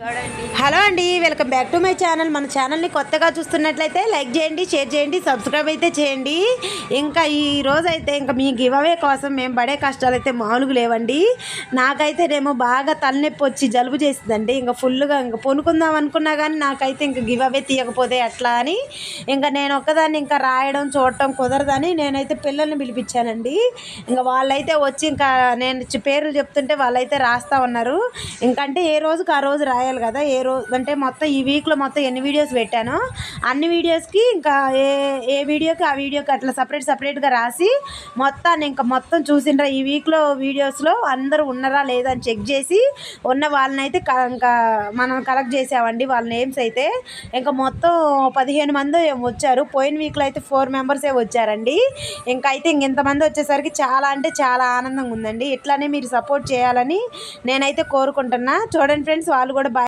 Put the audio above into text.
Hello అండి welcome back to my channel. మన ఛానల్ని కొత్తగా చూస్తున్నట్లయితే లైక్ చేయండి షేర్ చేయండి సబ్స్క్రైబ్ అయితే చేయండి. ఇంకా ఈ ఇంకా మీ గివ్ అవే కోసం మేము పడే కష్టాలు అయితే మామూలుగా లేవండి. నాకైతే నాకైతేనేమో బాగా తలనొప్పి వచ్చి జలుబు చేసిందండి. ఇంకా ఫుల్గా ఇంకా పొనుకుందాం అనుకున్నా కానీ నాకైతే ఇంకా గివ్ అవే తీయకపోతే ఎట్లా అని. ఇంకా నేను ఒక్కదాన్ని ఇంకా రాయడం చూడటం కుదరదని నేనైతే పిల్లల్ని పిలిపించానండి. ఇంకా వాళ్ళైతే వచ్చి ఇంకా నేను పేర్లు చెప్తుంటే వాళ్ళైతే రాస్తా ఉన్నారు. ఇంకంటే ఏ రోజుకి ఆ రోజు చేయాలి కదా ఏ రోజు అంటే మొత్తం ఈ వీక్లో మొత్తం ఎన్ని వీడియోస్ పెట్టానో అన్ని వీడియోస్కి ఇంకా ఏ ఏ వీడియోకి ఆ వీడియోకి అట్లా సపరేట్ సపరేట్గా రాసి మొత్తాన్ని ఇంకా మొత్తం చూసిండ్రా. ఈ వీక్లో వీడియోస్లో అందరూ ఉన్నారా లేదా అని చెక్ చేసి ఉన్న వాళ్ళని అయితే క- ఇంకా మనం కలెక్ట్ చేసామండి వాళ్ళ నేమ్స్ అయితే. ఇంకా మొత్తం పదిహేను మంది వచ్చారు. పోయిన వీక్లో అయితే ఫోర్ మెంబర్సే వచ్చారండి. ఇంకా అయితే ఇంక ఇంతమంది వచ్చేసరికి చాలా అంటే చాలా ఆనందంగా ఉందండి. ఇట్లానే మీరు సపోర్ట్ చేయాలని నేనైతే కోరుకుంటున్నా. చూడండి ఫ్రెండ్స్ వాళ్ళు కూడా